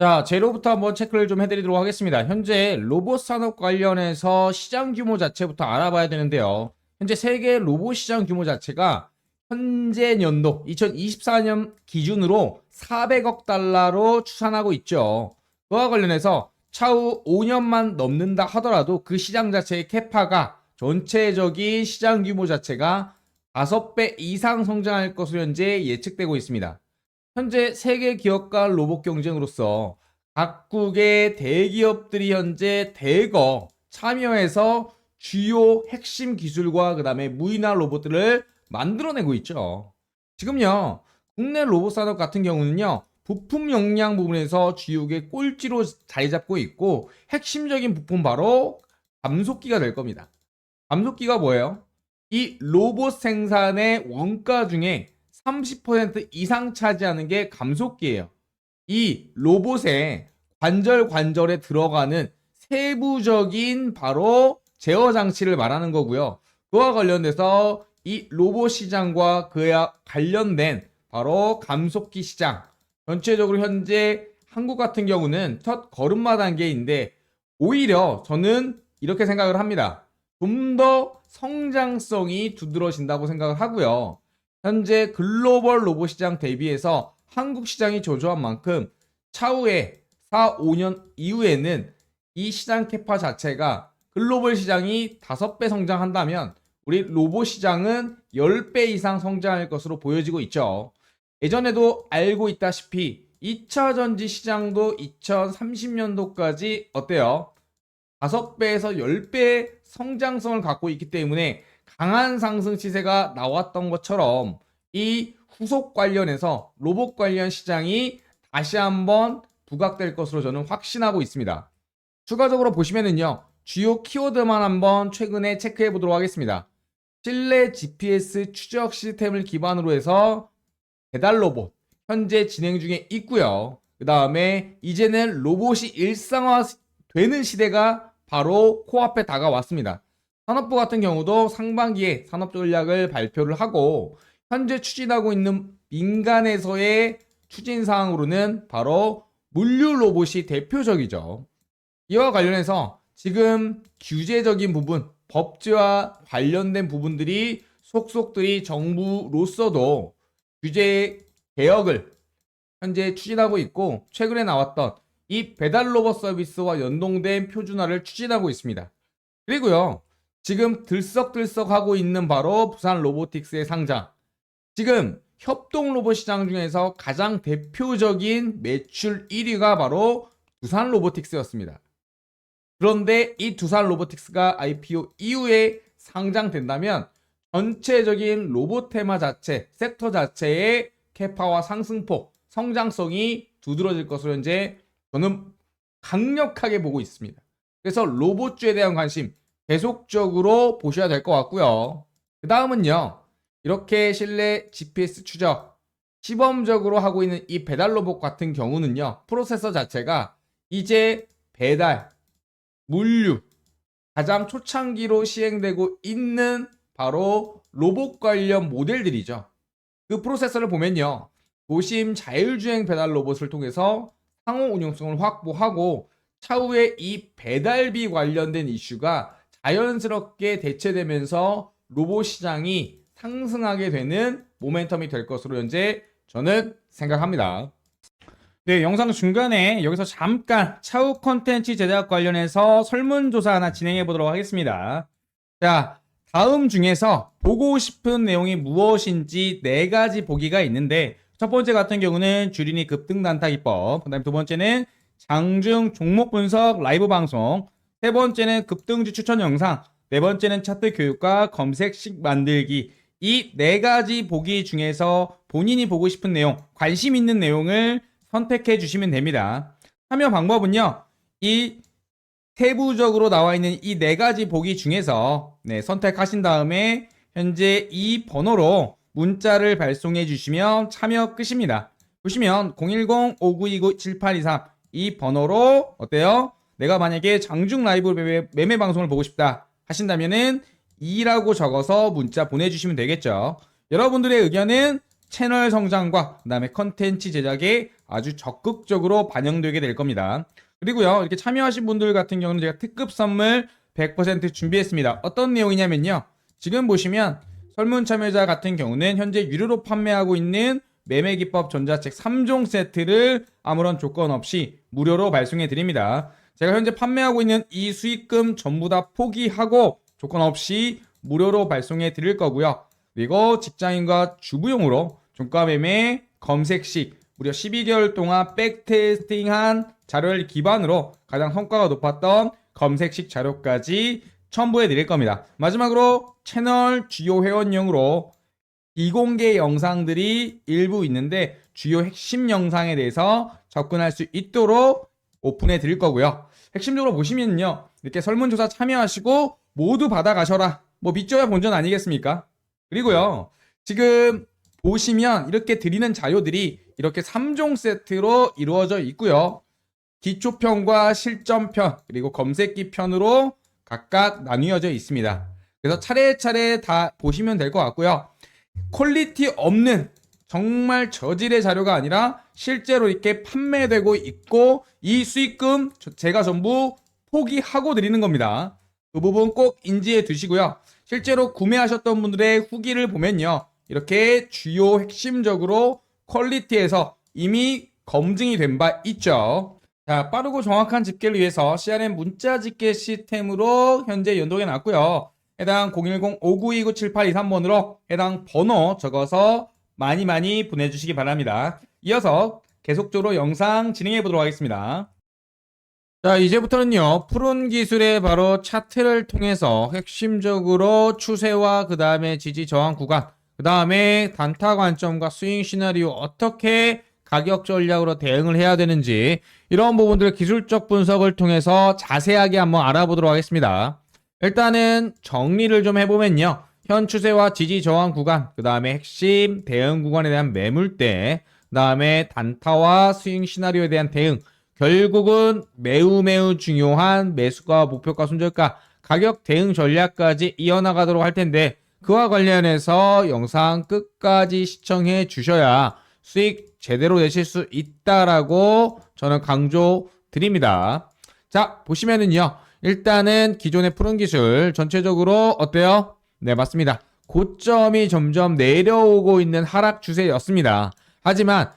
자, 재료부터 한번 체크를 좀 해드리도록 하겠습니다. 현재 로봇 산업 관련해서 시장 규모 자체부터 알아봐야 되는데요. 현재 세계 로봇 시장 규모 자체가 현재 연도 2024년 기준으로 400억 달러로 추산하고 있죠. 그와 관련해서 차후 5년만 넘는다 하더라도 그 시장 자체의 캐파가 전체적인 시장 규모 자체가 5배 이상 성장할 것으로 현재 예측되고 있습니다. 현재 세계 기업 간 로봇 경쟁으로서 각국의 대기업들이 현재 대거 참여해서 주요 핵심 기술과 그 다음에 무인화 로봇들을 만들어내고 있죠. 지금요, 국내 로봇 산업 같은 경우는요, 부품 역량 부분에서 주요의 꼴찌로 자리 잡고 있고, 핵심적인 부품 바로 감속기가 될 겁니다. 감속기가 뭐예요? 이 로봇 생산의 원가 중에 30% 이상 차지하는 게 감속기예요. 이 로봇의 관절 관절에 들어가는 세부적인 바로 제어 장치를 말하는 거고요. 그와 관련돼서 이 로봇 시장과 그와 관련된 바로 감속기 시장 전체적으로 현재 한국 같은 경우는 첫 걸음마 단계인데 오히려 저는 이렇게 생각을 합니다. 좀 더 성장성이 두드러진다고 생각을 하고요. 현재 글로벌 로봇 시장 대비해서 한국 시장이 저조한 만큼 차후에 4, 5년 이후에는 이 시장 캐파 자체가 글로벌 시장이 5배 성장한다면 우리 로봇 시장은 10배 이상 성장할 것으로 보여지고 있죠. 예전에도 알고 있다시피 2차 전지 시장도 2030년도까지 어때요? 5배에서 10배 성장성을 갖고 있기 때문에 강한 상승 시세가 나왔던 것처럼 이 후속 관련해서 로봇 관련 시장이 다시 한번 부각될 것으로 저는 확신하고 있습니다. 추가적으로 보시면은요, 주요 키워드만 한번 최근에 체크해 보도록 하겠습니다. 실내 GPS 추적 시스템을 기반으로 해서 배달 로봇 현재 진행 중에 있고요. 그 다음에 이제는 로봇이 일상화 되는 시대가 바로 코앞에 다가왔습니다. 산업부 같은 경우도 상반기에 산업 전략을 발표를 하고 현재 추진하고 있는 민간에서의 추진 사항으로는 바로 물류 로봇이 대표적이죠. 이와 관련해서 지금 규제적인 부분, 법제와 관련된 부분들이 속속들이 정부로서도 규제 개혁을 현재 추진하고 있고 최근에 나왔던 이 배달 로봇 서비스와 연동된 표준화를 추진하고 있습니다. 그리고요. 지금 들썩들썩 하고 있는 바로 부산 로보틱스의 상장. 지금 협동 로봇 시장 중에서 가장 대표적인 매출 1위가 바로 두산 로보틱스였습니다. 그런데 이 두산 로보틱스가 IPO 이후에 상장된다면 전체적인 로봇 테마 자체, 섹터 자체의 캐파와 상승폭, 성장성이 두드러질 것으로 현재 저는 강력하게 보고 있습니다. 그래서 로봇주에 대한 관심 계속적으로 보셔야 될 것 같고요. 그 다음은요. 이렇게 실내 GPS 추적 시범적으로 하고 있는 이 배달 로봇 같은 경우는요. 프로세서 자체가 이제 배달, 물류 가장 초창기로 시행되고 있는 바로 로봇 관련 모델들이죠. 그 프로세서를 보면요. 도심 자율주행 배달 로봇을 통해서 상호 운용성을 확보하고 차후에 이 배달비 관련된 이슈가 자연스럽게 대체되면서 로봇 시장이 상승하게 되는 모멘텀이 될 것으로 현재 저는 생각합니다. 네, 영상 중간에 여기서 잠깐 차후 컨텐츠 제작 관련해서 설문조사 하나 진행해 보도록 하겠습니다. 자, 다음 중에서 보고 싶은 내용이 무엇인지 네 가지 보기가 있는데 첫 번째 같은 경우는 주린이 급등 단타 기법, 그다음에 두 번째는 장중 종목 분석 라이브 방송, 세 번째는 급등주 추천 영상, 네 번째는 차트 교육과 검색식 만들기. 이 네 가지 보기 중에서 본인이 보고 싶은 내용, 관심 있는 내용을 선택해 주시면 됩니다. 참여 방법은요. 이 세부적으로 나와 있는 이 네 가지 보기 중에서 네, 선택하신 다음에 현재 이 번호로 문자를 발송해 주시면 참여 끝입니다. 보시면 010-5929-7823 이 번호로 어때요? 내가 만약에 장중 라이브 매매, 매매 방송을 보고 싶다 하신다면은 2라고 적어서 문자 보내주시면 되겠죠. 여러분들의 의견은 채널 성장과 그다음에 컨텐츠 제작에 아주 적극적으로 반영되게 될 겁니다. 그리고요, 이렇게 참여하신 분들 같은 경우는 제가 특급 선물 100% 준비했습니다. 어떤 내용이냐면요. 지금 보시면 설문 참여자 같은 경우는 현재 유료로 판매하고 있는 매매기법 전자책 3종 세트를 아무런 조건 없이 무료로 발송해 드립니다. 제가 현재 판매하고 있는 이 수익금 전부 다 포기하고 조건 없이 무료로 발송해 드릴 거고요. 그리고 직장인과 주부용으로 종가 매매 검색식 무려 12개월 동안 백테스팅한 자료를 기반으로 가장 성과가 높았던 검색식 자료까지 첨부해 드릴 겁니다. 마지막으로 채널 주요 회원용으로 비공개 영상들이 일부 있는데 주요 핵심 영상에 대해서 접근할 수 있도록 오픈해 드릴 거고요. 핵심적으로 보시면요. 이렇게 설문조사 참여하시고 모두 받아가셔라. 뭐 믿져야 본전 아니겠습니까? 그리고요. 지금 보시면 이렇게 드리는 자료들이 이렇게 3종 세트로 이루어져 있고요. 기초편과 실전편 그리고 검색기 편으로 각각 나뉘어져 있습니다. 그래서 차례차례 다 보시면 될 것 같고요. 퀄리티 없는 정말 저질의 자료가 아니라 실제로 이렇게 판매되고 있고 이 수익금 저- 제가 전부 포기하고 드리는 겁니다. 그 부분 꼭 인지해 두시고요. 실제로 구매하셨던 분들의 후기를 보면요. 이렇게 주요 핵심적으로 퀄리티에서 이미 검증이 된 바 있죠. 자, 빠르고 정확한 집계를 위해서 CRM 문자 집계 시스템으로 현재 연동해 놨고요. 해당 010-5929-7823번으로 해당 번호 적어서 많이 많이 보내주시기 바랍니다. 이어서 계속적으로 영상 진행해 보도록 하겠습니다. 자, 이제부터는요, 푸른 기술의 바로 차트를 통해서 핵심적으로 추세와 그 다음에 지지 저항 구간, 그 다음에 단타 관점과 스윙 시나리오 어떻게 가격 전략으로 대응을 해야 되는지 이런 부분들 기술적 분석을 통해서 자세하게 한번 알아보도록 하겠습니다. 일단은 정리를 좀 해보면요. 현 추세와 지지 저항 구간, 그 다음에 핵심 대응 구간에 대한 매물대, 그 다음에 단타와 스윙 시나리오에 대한 대응, 결국은 매우 매우 중요한 매수가 목표가 손절가 가격 대응 전략까지 이어나가도록 할 텐데 그와 관련해서 영상 끝까지 시청해 주셔야 수익 제대로 내실 수 있다라고 저는 강조 드립니다. 자, 보시면은요. 일단은 기존의 푸른 기술 전체적으로 어때요? 네, 맞습니다. 고점이 점점 내려오고 있는 하락 추세였습니다. 하지만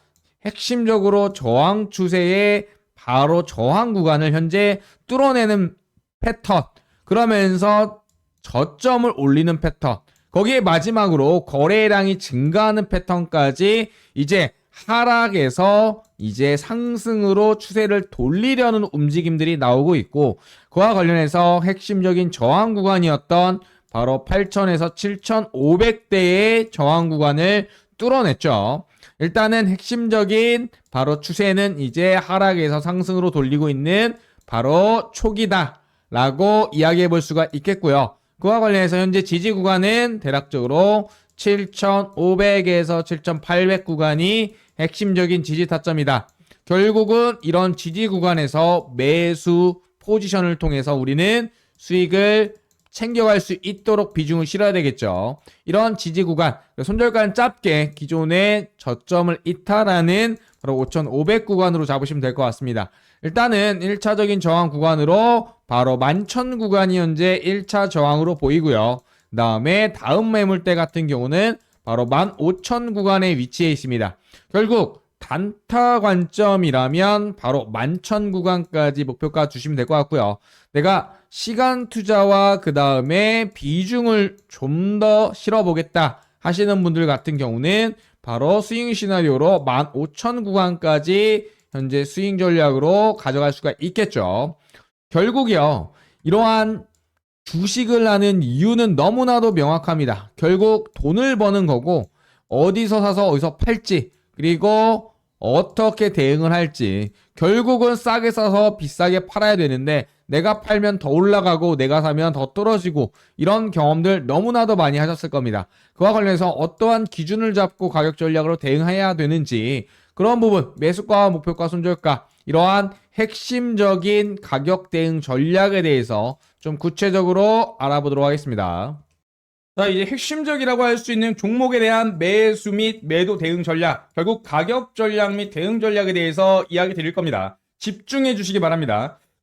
핵심적으로 저항 추세의 바로 저항 구간을 현재 뚫어내는 패턴. 그러면서 저점을 올리는 패턴. 거기에 마지막으로 거래량이 증가하는 패턴까지 이제 하락에서 이제 상승으로 추세를 돌리려는 움직임들이 나오고 있고 그와 관련해서 핵심적인 저항 구간이었던 바로 8,000에서 7,500대의 저항 구간을 뚫어냈죠. 일단은 핵심적인 바로 추세는 이제 하락에서 상승으로 돌리고 있는 바로 초기다. 라고 이야기해 볼 수가 있겠고요. 그와 관련해서 현재 지지 구간은 대략적으로 7,500에서 7,800 구간이 핵심적인 지지 타점이다. 결국은 이런 지지 구간에서 매수 포지션을 통해서 우리는 수익을 챙겨갈 수 있도록 비중을 실어야 되겠죠. 이런 지지 구간, 손절가는 짧게 기존의 저점을 이탈하는 바로 5,500 구간으로 잡으시면 될 것 같습니다. 일단은 1차적인 저항 구간으로 바로 11,000 구간이 현재 1차 저항으로 보이고요. 그 다음에 다음 매물대 같은 경우는 바로 15,000 구간에 위치해 있습니다. 결국 단타 관점이라면 바로 11,000 구간까지 목표가 주시면 될 것 같고요. 내가 시간 투자와 그 다음에 비중을 좀 더 실어보겠다 하시는 분들 같은 경우는 바로 스윙 시나리오로 15,000 구간까지 현재 스윙 전략으로 가져갈 수가 있겠죠. 결국이요. 이러한 주식을 하는 이유는 너무나도 명확합니다. 결국 돈을 버는 거고 어디서 사서 어디서 팔지 그리고 어떻게 대응을 할지 결국은 싸게 사서 비싸게 팔아야 되는데 내가 팔면 더 올라가고 내가 사면 더 떨어지고 이런 경험들 너무나도 많이 하셨을 겁니다. 그와 관련해서 어떠한 기준을 잡고 가격 전략으로 대응해야 되는지 그런 부분 매수가 목표가 손절가 이러한 핵심적인 가격 대응 전략에 대해서 좀 구체적으로 알아보도록 하겠습니다. 자, 이제 핵심적이라고 할 수 있는 종목에 대한 매수 및 매도 대응 전략, 결국 가격 전략 및 대응 전략에 대해서 이야기 드릴 겁니다. 집중해 주시기 바랍니다.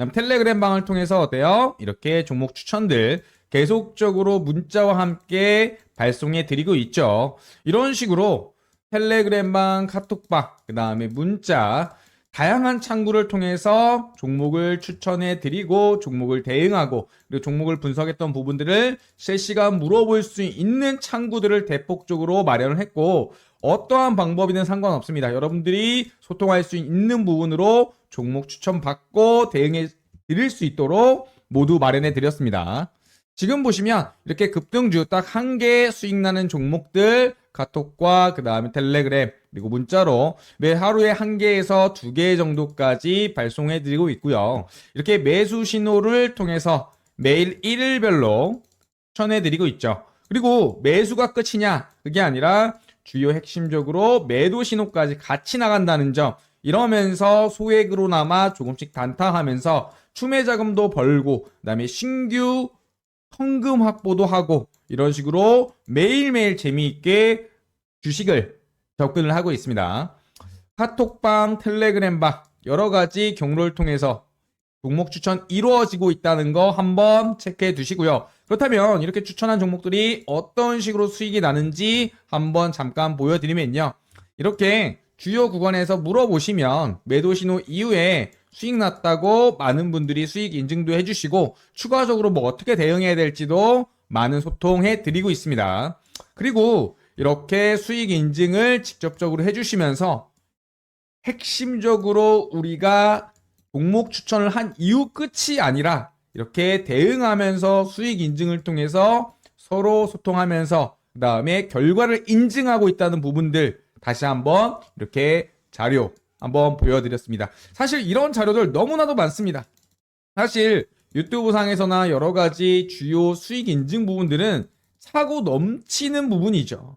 그다음 텔레그램 방을 통해서 어때요? 이렇게 종목 추천들 계속적으로 문자와 함께 발송해 드리고 있죠. 이런 식으로 텔레그램 방, 카톡방, 그 다음에 문자, 다양한 창구를 통해서 종목을 추천해 드리고 종목을 대응하고 그리고 종목을 분석했던 부분들을 실시간 물어볼 수 있는 창구들을 대폭적으로 마련을 했고 어떠한 방법이든 상관없습니다. 여러분들이 소통할 수 있는 부분으로 종목 추천 받고 대응해 드릴 수 있도록 모두 마련해 드렸습니다. 지금 보시면 이렇게 급등주 딱 한 개 수익 나는 종목들 카톡과 그 다음에 텔레그램 그리고 문자로 매 하루에 한 개에서 두 개 정도까지 발송해 드리고 있고요. 이렇게 매수 신호를 통해서 매일 일일별로 추천해 드리고 있죠. 그리고 매수가 끝이냐? 그게 아니라 주요 핵심적으로 매도 신호까지 같이 나간다는 점 이러면서 소액으로나마 조금씩 단타하면서 추매 자금도 벌고 그다음에 신규 현금 확보도 하고 이런 식으로 매일매일 재미있게 주식을 접근을 하고 있습니다. 카톡방, 텔레그램방 여러 가지 경로를 통해서 종목 추천 이루어지고 있다는 거 한번 체크해 두시고요. 그렇다면 이렇게 추천한 종목들이 어떤 식으로 수익이 나는지 한번 잠깐 보여드리면요. 이렇게 주요 구간에서 물어보시면 매도 신호 이후에 수익 났다고 많은 분들이 수익 인증도 해주시고 추가적으로 뭐 어떻게 대응해야 될지도 많은 소통해 드리고 있습니다. 그리고 이렇게 수익 인증을 직접적으로 해주시면서 핵심적으로 우리가 종목 추천을 한 이후 끝이 아니라 이렇게 대응하면서 수익 인증을 통해서 서로 소통하면서 그 다음에 결과를 인증하고 있다는 부분들 다시 한번 이렇게 자료 한번 보여드렸습니다. 사실 이런 자료들 너무나도 많습니다. 사실 유튜브 상에서나 여러 가지 주요 수익 인증 부분들은 사고 넘치는 부분이죠.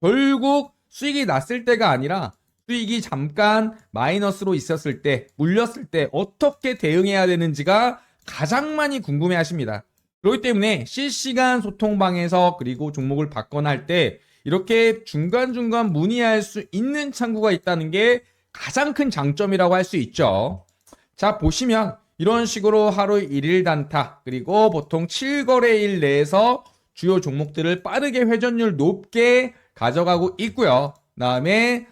결국 수익이 났을 때가 아니라 수익이 잠깐 마이너스로 있었을 때, 물렸을 때 어떻게 대응해야 되는지가 가장 많이 궁금해 하십니다. 그렇기 때문에 실시간 소통방에서 그리고 종목을 받거나 할 때 이렇게 중간중간 문의할 수 있는 창구가 있다는 게 가장 큰 장점이라고 할 수 있죠. 자, 보시면 이런 식으로 하루 1일 단타 그리고 보통 7거래일 내에서 주요 종목들을 빠르게 회전율 높게 가져가고 있고요. 다음에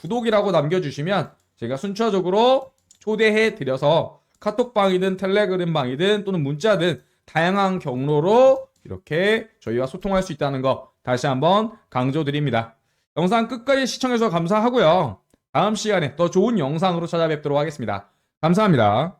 구독이라고 남겨주시면 제가 순차적으로 초대해 드려서 카톡방이든 텔레그램방이든 또는 문자든 다양한 경로로 이렇게 저희와 소통할 수 있다는 거 다시 한번 강조드립니다. 영상 끝까지 시청해주셔서 감사하고요. 다음 시간에 더 좋은 영상으로 찾아뵙도록 하겠습니다. 감사합니다.